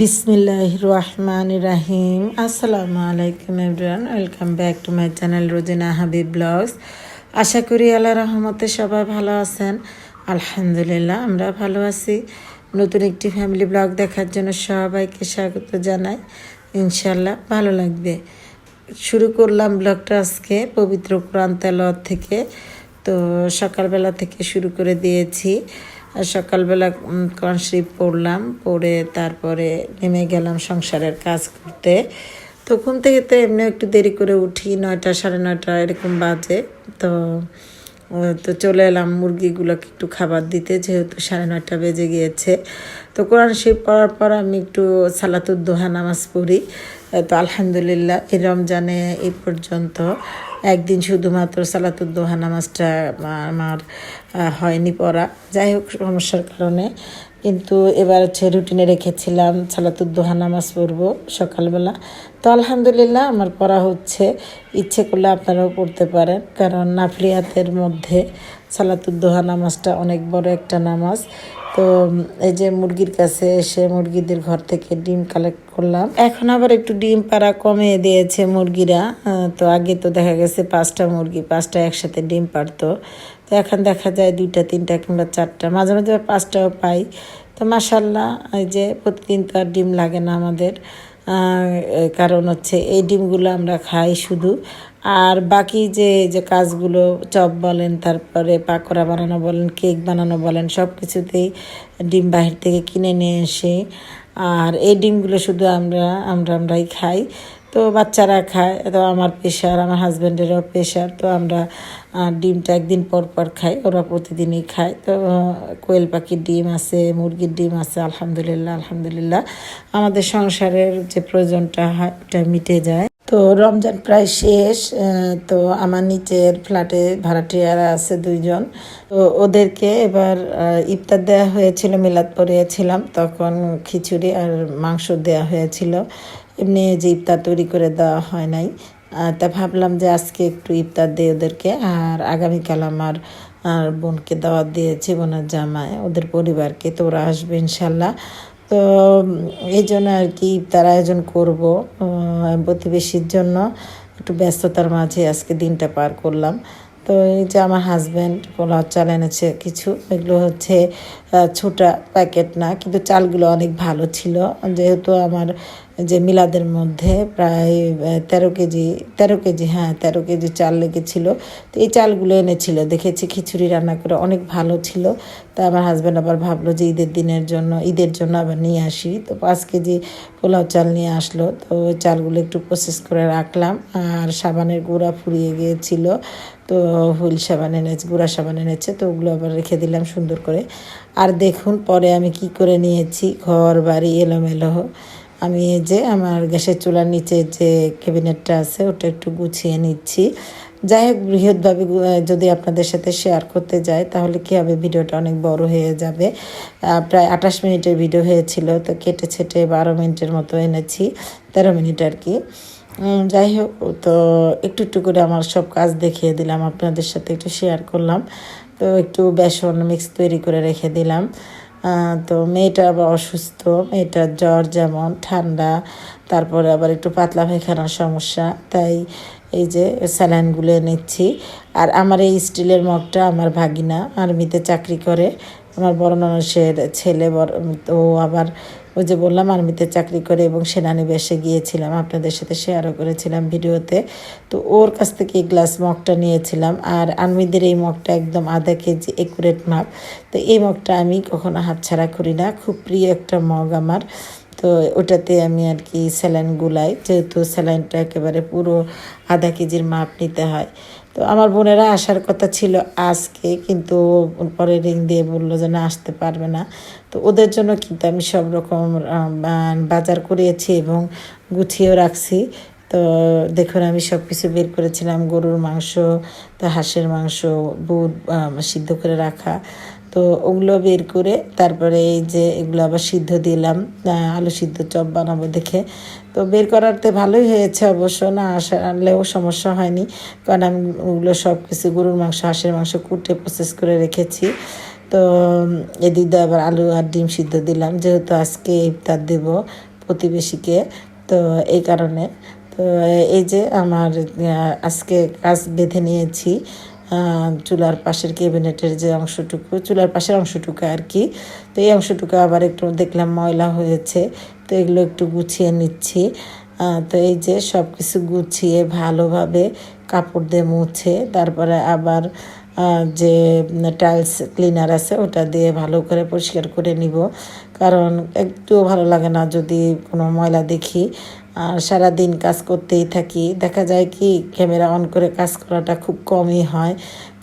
বিসমিল্লাহ রহমান রাহিম। আসসালামু আলাইকুম everyone, welcome back to my channel Rozina Habib blogs. আশা করি আল্লাহ রহমতে সবাই ভালো আছেন। আলহামদুলিল্লাহ, আমরা ভালো আছি। নতুন একটি ফ্যামিলি ব্লগ দেখার জন্য সবাইকে স্বাগত জানাই। ইনশাল্লাহ ভালো লাগবে। শুরু করলাম ব্লগটা আজকে পবিত্র কোরআন তেলাওয়াত থেকে। তো সকালবেলা থেকে শুরু করে দিয়েছি। সকালবেলা কোরআন শরীফ পড়লাম, পড়ে তারপরে নেমে গেলাম সংসারের কাজ করতে। তো ঘুম থেকে তো এমনি একটু দেরি করে উঠি, নয়টা, সাড়ে নয়টা, এরকম বাজে। তো তো চলে এলাম, মুরগিগুলোকে একটু খাবার দিতে, যেহেতু সাড়ে নয়টা বেজে গিয়েছে। তো কোরআন শিব পড়ার পর আমি একটু সালাতুদ্দোহা নামাজ পড়ি। তো আলহামদুলিল্লাহ, এই রমজানে এ পর্যন্ত একদিন শুধুমাত্র সালাতুদ্দোহা নামাজটা আমার হয়নি পড়া। যাই হোক, সমস্যার কারণে কিন্তু এবার হচ্ছে রুটিনে রেখেছিলাম সালাতুদ্দোহা নামাজ পড়ব সকালবেলা। তো আলহামদুলিল্লাহ আমার পড়া হচ্ছে। ইচ্ছে করলে আপনারাও পড়তে পারেন। কারণ নাফলিয়াতের মধ্যে সালাতুদ্দোহা নামাজটা অনেক বড় একটা নামাজ। তো এই যে মুরগির কাছে এসে মুরগিদের ঘর থেকে ডিম কালেক্ট করলাম। এখন আবার একটু ডিম পাড়া কমিয়ে দিয়েছে মুরগিরা। তো আগে তো দেখা গেছে পাঁচটা মুরগি, পাঁচটা একসাথে ডিম পারতো তো এখন দেখা যায় দুইটা, তিনটা কিংবা চারটা। মাঝে মাঝে পাঁচটাও পাই। তো মাসাল্লাহ এই যে প্রতিদিন তো আর ডিম লাগে না আমাদের। কারণ হচ্ছে এই ডিমগুলো আমরা খাই শুধু। আর বাকি যে যে কাজগুলো চপ বলেন, তারপরে পাকোড়া বানানো বলেন, কেক বানানো বলেন সব কিছুতেই ডিম বাহির থেকে কিনে নিয়ে এসে আর এই ডিমগুলো শুধু আমরা আমরা, আমরাই খাই। তো বাচ্চারা খায়, তো আমার প্রেশার আমার হাজব্যান্ডেরও প্রেশার তো আমরা ডিমটা একদিন পর পর খাই, ওরা প্রতিদিনই খায়। তো কোয়েল পাখির ডিম আছে, মুরগির ডিম আছে, আলহামদুলিল্লাহ আলহামদুলিল্লাহ। আমাদের সংসারের যে প্রয়োজনটা হয়, ওটা মিটে যায়। তো রমজান প্রায় শেষ তো আমার নিচের ফ্ল্যাটে ভাড়াটিয়ারা আছে দুইজন। তো ওদেরকে এবার ইফতার দেওয়া হয়েছিল, মিলাদ পড়িয়েছিলাম। তখন খিচুড়ি আর মাংস দেওয়া হয়েছিল। এমনি যে ইফতার তৈরি করে দেওয়া হয় নাই। তা ভাবলাম যে আজকে একটু ইফতার দিই ওদেরকে। আর আগামীকাল আমার, আর বোনকে দাওয়াত দিয়েছি বোনের জামায় ওদের পরিবারকে। তো ওরা আসবে ইনশাল্লাহ। তো এই জন্য আর কি ইফতার আয়োজন করব প্রতিবেশীর জন্য। একটু ব্যস্ততার মাঝে আজকে দিনটা পার করলাম। তো এই যে আমার হাজব্যান্ড পোলাও চাল এনেছে কিছু, এগুলো হচ্ছে ছোটা প্যাকেট না, কিন্তু চালগুলো অনেক ভালো ছিল। যেহেতু আমার যে মিলাদের মধ্যে প্রায় তেরো কেজি তেরো কেজি হ্যাঁ তেরো কেজি চাল লেগেছিল। তো এই চালগুলো এনেছিল। দেখেছি খিচুড়ি রান্না করে অনেক ভালো ছিল। তা আমার হাজব্যান্ড আবার ভাবলো যে ঈদের দিনের জন্য, ঈদের জন্য আবার নিয়ে আসি। তো পাঁচ কেজি পোলাও চাল নিয়ে আসলো। তো ওই চালগুলো একটু প্রসেস করে রাখলাম। আর সাবানের গুঁড়া ফুরিয়ে গিয়েছিল। তো হুইল সাবান এনেছে, গুঁড়া সাবান এনেছে, তো ওগুলো আবার রেখে দিলাম সুন্দর করে। আর দেখুন, পরে আমি কি করে নিয়েছি, ঘর, বাড়ি, এলোমেলো। আমি এই যে আমার গ্যাসের চুলার নিচে যে ক্যাবিনেটটা আছে, ওটা একটু গুছিয়ে নিচ্ছি। যাই হোক, বৃহৎভাবে যদি আপনাদের সাথে শেয়ার করতে যাই, তাহলে কী হবে, ভিডিওটা অনেক বড় হয়ে যাবে। প্রায় আঠাশ মিনিটের ভিডিও হয়েছিল, তো কেটে ছেটে বারো মিনিটের মতো এনেছি, তেরো মিনিট আর কি। যাই হোক, তো একটু একটু করে আমার সব কাজ দেখিয়ে দিলাম, আপনাদের সাথে একটু শেয়ার করলাম। তো একটু বেসন মিক্স তৈরি করে রেখে দিলাম। তো মেয়েটা আবার অসুস্থ, মেয়েটার জ্বর যেমন ঠান্ডা, তারপরে আবার একটু পাতলা পায়খানার সমস্যা, তাই এই যে স্যালাইনগুলো নিচ্ছি। আর আমার এই স্টিলের মগটা আমার ভাগিনা আর্মিতে চাকরি করে। আমার বড় মানুষের ছেলে, বড়, তো আবার ওই যে বললাম আর্মিতে চাকরি করে এবং সেনানিবাসে গিয়েছিলাম। আপনাদের সাথে শেয়ারও করেছিলাম ভিডিওতে। তো ওর কাছ থেকে এই গ্লাস মগটা নিয়েছিলাম। আর আর্মিদের এই মগটা একদম আধা কেজি একুরেট মাপ তো এই মগটা আমি কখনো হাতছাড়া করি না। খুব প্রিয় একটা মগ আমার। তো ওটাতে আমি আর কি স্যালাইন গুলাই, যেহেতু স্যালাইনটা একেবারে পুরো আধা কেজির মাপ নিতে হয়। তো আমার বোনেরা আসার কথা ছিল আজকে, কিন্তু পরে রিং দিয়ে বলল যে না, আসতে পারবে না। তো ওদের জন্য কিন্তু আমি সব রকম বাজার করিয়েছি এবং গুছিয়েও রাখছি। তো দেখুন, আমি সব কিছু বের করেছিলাম, গরুর মাংস, তো হাঁসের মাংস, বুট সিদ্ধ করে রাখা। তো ওগুলো বের করে তারপরে এই যে এগুলো আবার সিদ্ধ দিলাম আলু সিদ্ধ চপ বানাবো দেখে। তো বের করাতে ভালোই হয়েছে অবশ্য, না আসা আনলেও সমস্যা হয়নি। কারণ আমি ওগুলো সব কিছু গরুর মাংস, হাঁসের মাংস কুটে প্রসেস করে রেখেছি। তো এদিক দিয়ে আবার আলু আর ডিম সিদ্ধ দিলাম, যেহেতু আজকে ইফতার দেব প্রতিবেশীকে, তো এই কারণে। তো এই যে আমার আজকে কাজ বেঁধে নিয়েছি। চুলার পাশের ক্যাবিনেটের যে অংশটুকু, চুলার পাশের অংশটুকু আর কি। তো এই অংশটুকু আবার একটু দেখলাম ময়লা হয়েছে, তো এগুলো একটু গুছিয়ে নিচ্ছি। তো এই যে সব কিছু গুছিয়ে ভালোভাবে কাপড় দিয়ে মুছে, তারপরে আবার যে টাইলস ক্লিনার আছে, ওটা দিয়ে ভালো করে পরিষ্কার করে নিব। কারণ একটুও ভালো লাগে না যদি কোনো ময়লা দেখি। আর সারা দিন কাজ করতেই থাকি। দেখা যায় কি, ক্যামেরা অন করে কাজ করাটা খুব কমই হয়,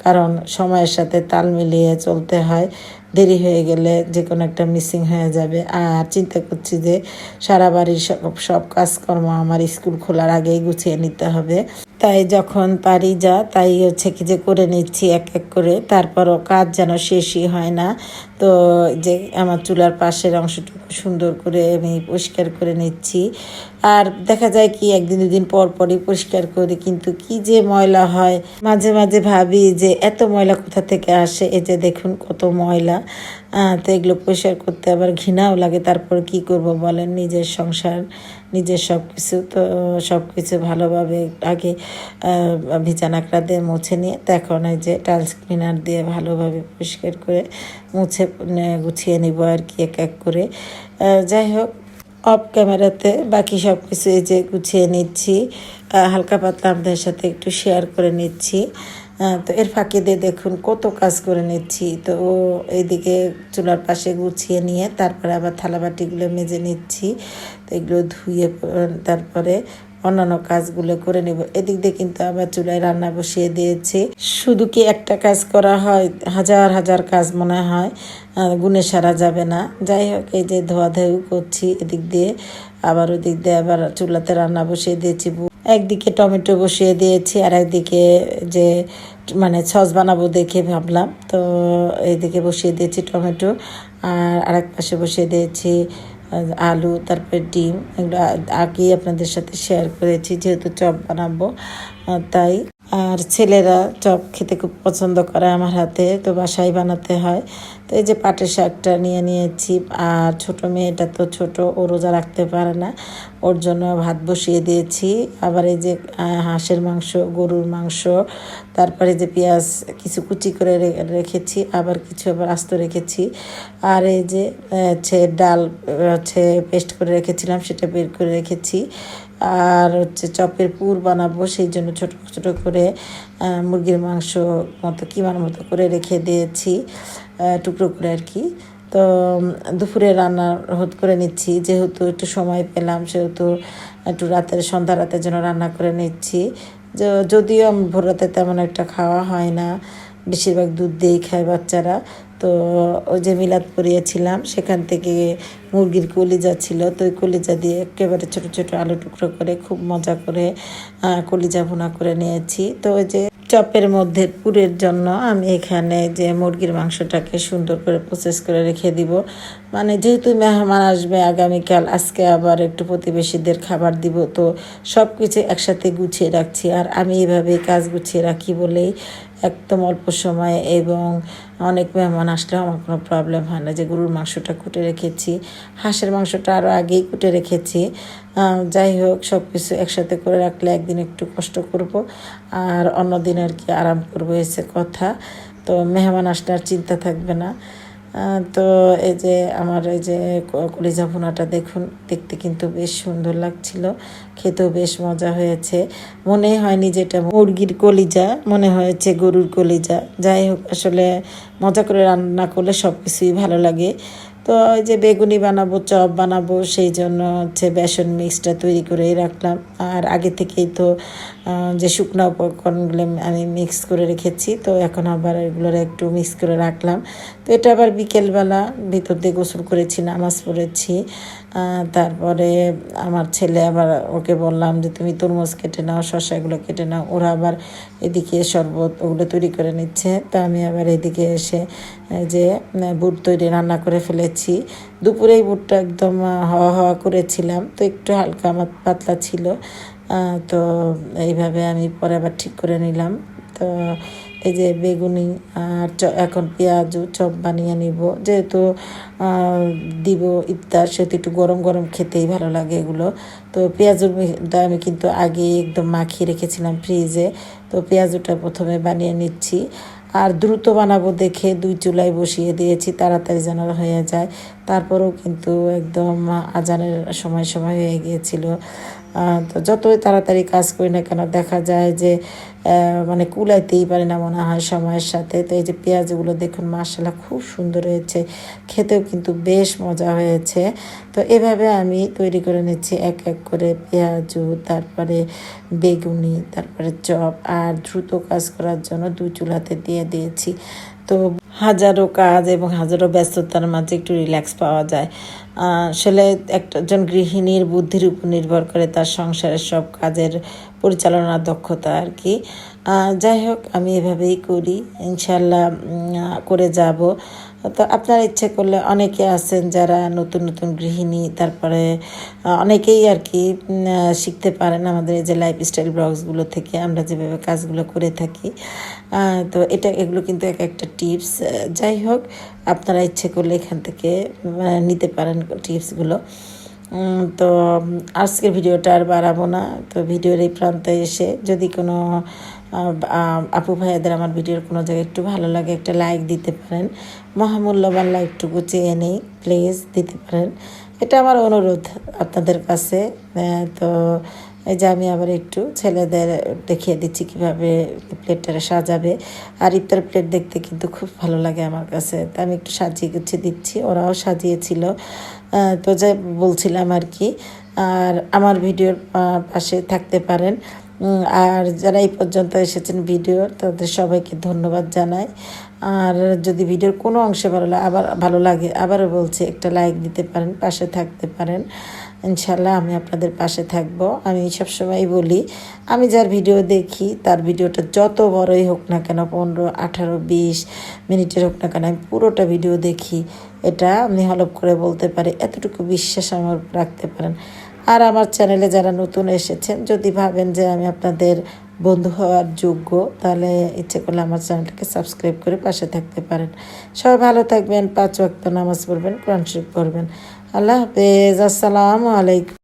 কারণ সময়ের সাথে তাল মিলিয়ে চলতে হয়। দেরি হয়ে গেলে যে কোনো একটা মিসিং হয়ে যাবে। আর চিন্তা করছি যে, সারা বাড়ির সব সব কাজকর্ম আমার স্কুল খোলার আগেই গুছিয়ে নিতে হবে। তাই যখন পারি যা, তাই হচ্ছে কি যে করে নিচ্ছি এক এক করে। তারপরও কাজ যেন শেষই হয় না। তো যে আমার চুলার পাশের অংশটুকু সুন্দর করে আমি পরিষ্কার করে নিচ্ছি। আর দেখা যায় কি, একদিন দুদিন পর পরই পরিষ্কার করি। কিন্তু কি যে ময়লা হয়, মাঝে মাঝে ভাবি যে এত ময়লা কোথা থেকে আসে? এই যে দেখুন কত ময়লা। তো এগুলো পরিষ্কার করতে আবার ঘৃণাও লাগে। তারপর কি করব বলেন? নিজের সংসার, নিজের সব কিছু তো সব কিছু ভালোভাবে আগে বিছানাকড়া দিয়ে মুছে নিয়ে তখন এই যে টাইলস ক্লিনার দিয়ে ভালোভাবে পরিষ্কার করে মুছে গুছিয়ে নিব আর কি এক এক করে। যাই হোক অফ ক্যামেরাতে বাকি সব কিছু এই যে গুছিয়ে নিচ্ছি। হালকা পাতলা আপনাদের সাথে একটু শেয়ার করে নিচ্ছি। তো এর ফাঁকে দিয়ে দেখুন কত কাজ করে নিচ্ছি। তো ও এইদিকে চুলার পাশে গুছিয়ে নিয়ে তারপরে আবার থালাবাটিগুলো মেজে নিচ্ছি। তো এগুলো ধুয়ে তারপরে অন্যান্য কাজগুলো করে নেব। এদিক দিয়ে কিন্তু আবার চুলায় রান্না বসিয়ে দিয়েছি। শুধু কি একটা কাজ করা হয়? হাজার হাজার কাজ মনে হয়। গুণে সারা যাবে না। যাই হোক, এই যে ধোয়া ধোয়া করছি এদিক দিয়ে। আবার ওদিক দিয়ে আবার চুলাতে রান্না বসিয়ে দিয়েছি। একদিকে টমেটো বসিয়ে দিয়েছি, আর একদিকে যে মানে সস বানাবো দেখে ভাবলাম। তো এইদিকে বসিয়ে দিয়েছি টমেটো, আর আরেক পাশে বসিয়ে দিয়েছি আলু, তারপরে ডিম। এগুলো আগেই আপনাদের সাথে শেয়ার করেছি, যেহেতু চপ বানাবো তাই। আর ছেলেরা চপ খেতে খুব পছন্দ করে আমার হাতে, তো বাসায় বানাতে হয়। তো এই যে পাটের শাকটা নিয়ে নিয়েছি, আর ছোট মেয়েটা তো ছোট, ও রোজা রাখতে পারে না। ওর জন্য ভাত বসিয়ে দিয়েছি। আবার এই যে হাঁসের মাংস, গরুর মাংস, তারপরে যে পেঁয়াজ, কিছু কুচি করে রেখেছি, আবার কিছু আবার আস্ত রেখেছি। আর এই যে হচ্ছে ডাল হচ্ছে পেস্ট করে রেখেছিলাম, সেটা বের করে রেখেছি। আর হচ্ছে চপের পুর বানাবো, সেই জন্য ছোট ছোট করে মুরগির মাংস মতো কিমার মতো করে রেখে দিয়েছি টুকরো করে আর কি। তো দুপুরে রান্না হত করে নিচ্ছি, যেহেতু একটু সময় পেলাম, সেহেতু একটু রাতের, সন্ধ্যা রাতের জন্য রান্না করে নিচ্ছি। যদিও ভোর রাতে তেমন একটা খাওয়া হয় না, বেশিরভাগ দুধ দিয়েই খায় বাচ্চারা তো ওই যে মিলাদ পরিয়েছিলাম সেখান থেকে মুরগির কলিজা ছিল। তো ওই কলিজা দিয়ে একেবারে ছোট ছোট আলু টুকরো করে, খুব মজা করে কলিজা ভুনা করে নিয়েছি। তো ওই যে চপের মধ্যে পুরের জন্য আমি এখানে যে মুরগির মাংসটাকে সুন্দর করে প্রসেস করে রেখে দিব। মানে যেহেতু মেহমান আসবে, আগামীকাল আজকে আবার একটু প্রতিবেশীদের খাবার দিব, তো সব কিছু একসাথে গুছিয়ে রাখছি। আর আমি এইভাবে কাজ গুছিয়ে রাখি বলেই একদম অল্প সময়ে এবং অনেক মেহমান আসলেও আমার কোনো প্রবলেম হয় না যে গরুর মাংসটা কুটে রেখেছি। হাঁসের মাংসটা আরও আগেই কুটে রেখেছি। যাই হোক সব কিছু একসাথে করে রাখলে একদিন একটু কষ্ট করব আর অন্য দিন আর কি আরাম করব এসে কথা। তো মেহমান আসলে আর চিন্তা থাকবে না। তো এই যে আমার এই যে কলিজা ভুনাটা দেখুন, দেখতে কিন্তু বেশ সুন্দর লাগছিল। খেতেও বেশ মজা হয়েছে। মনে হয়নি যে এটা মুরগির কলিজা, মনে হয়েছে গরুর কলিজা। যাই হোক, আসলে মজা করে রান্না করলে সব কিছুই ভালো লাগে। তো ওই যে বেগুনি বানাবো, চপ বানাবো, সেই জন্য হচ্ছে বেসন মিক্সটা তৈরি করেই রাখলাম। আর আগে থেকেই তো যে শুকনো উপকরণগুলো আমি মিক্স করে রেখেছি, তো এখন আবার এগুলোর একটু মিক্স করে রাখলাম। তো এটা আবার বিকেলবেলা ভিতর দিয়ে গোসল করেছি, নামাজ পড়েছি। তারপরে আমার ছেলে আবার ওকে বললাম যে, তুমি তরমুজ কেটে নাও, শসা এগুলো কেটে নাও। ওরা আবার এদিকে শরবত ওগুলো তৈরি করে নিচ্ছে। তা আমি আবার এদিকে এসে যে বুট তৈরি রান্না করে ফেলেছি। দুপুরেই বুটটা একদম হাওয়া হাওয়া করেছিলাম। তো একটু হালকা আমার পাতলা ছিল। তো এইভাবে আমি পরে আবার ঠিক করে নিলাম। তো এই যে বেগুনি আর এখন পেঁয়াজু চপ বানিয়ে নিব। যেহেতু দিব ইফতার, সেহেতু একটু গরম গরম খেতেই ভালো লাগে এগুলো। তো পেঁয়াজুটা আমি কিন্তু আগে একদম মাখিয়ে রেখেছিলাম ফ্রিজে। তো পেঁয়াজুটা প্রথমে বানিয়ে নিচ্ছি। আর দ্রুত বানাবো দেখে দুই চুলায় বসিয়ে দিয়েছি, তাড়াতাড়ি যেন হয়ে যায়। তারপরেও কিন্তু একদম আজানের সময় সময় হয়ে গিয়েছিল। তো যতই তাড়াতাড়ি কাজ করি না কেন, দেখা যায় যে মানে কুলাইতেই পারে না মনে হয় সময়ের সাথে। তো এই যে পেঁয়াজগুলো দেখুন মাসালা খুব সুন্দর হয়েছে। খেতেও কিন্তু বেশ মজা হয়েছে। তো এভাবে আমি তৈরি করে নিচ্ছি এক এক করে পেঁয়াজু, তারপরে বেগুনি, তারপরে চপ, আর দ্রুত কাজ করার জন্য দু চুলাতে দিয়ে দিয়েছি। তো হাজারো কাজ এবং হাজারো ব্যস্ততার মাঝে একটু রিল্যাক্স পাওয়া যায়। আসলে একজন গৃহিণীর বুদ্ধির উপর নির্ভর করে তার সংসারের সব কাজের পরিচালনার দক্ষতা আর কি। যাই হোক, আমি এভাবেই করি। ইনশাল্লাহ করে যাব। তো আপনার ইচ্ছে করলে অনেকে আছেন যারা নতুন নতুন গৃহিণী, তারপরে অনেকেই আর কি শিখতে পারেন আমাদের এই যে লাইফস্টাইল ব্লগসগুলো থেকে আমরা যেভাবে কাজগুলো করে থাকি। তো এটা, এগুলো কিন্তু এক একটা টিপস যাই হোক, আপনারা ইচ্ছে করলে এখান থেকে নিতে পারেন টিপসগুলো তো, আজকের ভিডিওটা আর বাড়াবো না। তো ভিডিওর এই প্রান্তে এসে যদি কোনো আপু ভাইয়াদের আমার ভিডিওর কোনো জায়গায় একটু ভালো লাগে, একটা লাইক দিতে পারেন। মহামূল্যবান লাইকটুকু চেয়ে নেই প্লিজ দিতে পারেন। এটা আমার অনুরোধ আপনাদের কাছে তো এই যে আমি আবার একটু ছেলেদের দেখিয়ে দিচ্ছি কীভাবে প্লেটটা সাজাবে। আর ইফতার প্লেট দেখতে কিন্তু খুব ভালো লাগে আমার কাছে। তা আমি একটু সাজিয়ে গুছিয়ে দিচ্ছি, ওরাও সাজিয়েছিল। তো যাই বলছিলাম আর কি। আর আমার ভিডিওর পাশে থাকতে পারেন। আর যারা এই পর্যন্ত এসেছেন ভিডিও তাদের সবাইকে ধন্যবাদ জানাই। আর যদি ভিডিওর কোনো অংশে ভালো লাগে আবার ভালো লাগে, আবারও বলছি, একটা লাইক দিতে পারেন, পাশে থাকতে পারেন। ইনশাল্লাহ আমি আপনাদের পাশে থাকব। আমি সবসময় বলি, আমি যার ভিডিও দেখি, তার ভিডিওটা যত বড়ই হোক না কেন, পনেরো, আঠারো, বিশ মিনিটের হোক না কেন, আমি পুরোটা ভিডিও দেখি। এটা আমি হলপ করে বলতে পারি, এতটুকু বিশ্বাস আমার রাখতে পারেন। আর আমার চ্যানেলে যারা নতুন এসেছেন, যদি ভাবেন যে আমি আপনাদের বন্ধু হওয়ার যোগ্য, তাহলে ইচ্ছে করলে আমার চ্যানেলটাকে সাবস্ক্রাইব করে পাশে থাকতে পারেন। সবাই ভালো থাকবেন, পাঁচ ওয়াক্ত নামাজ পড়বেন, কোরআন শরীফ পড়বেন। আল্লাহ হাফেজ, আসসালামু আলাইকুম।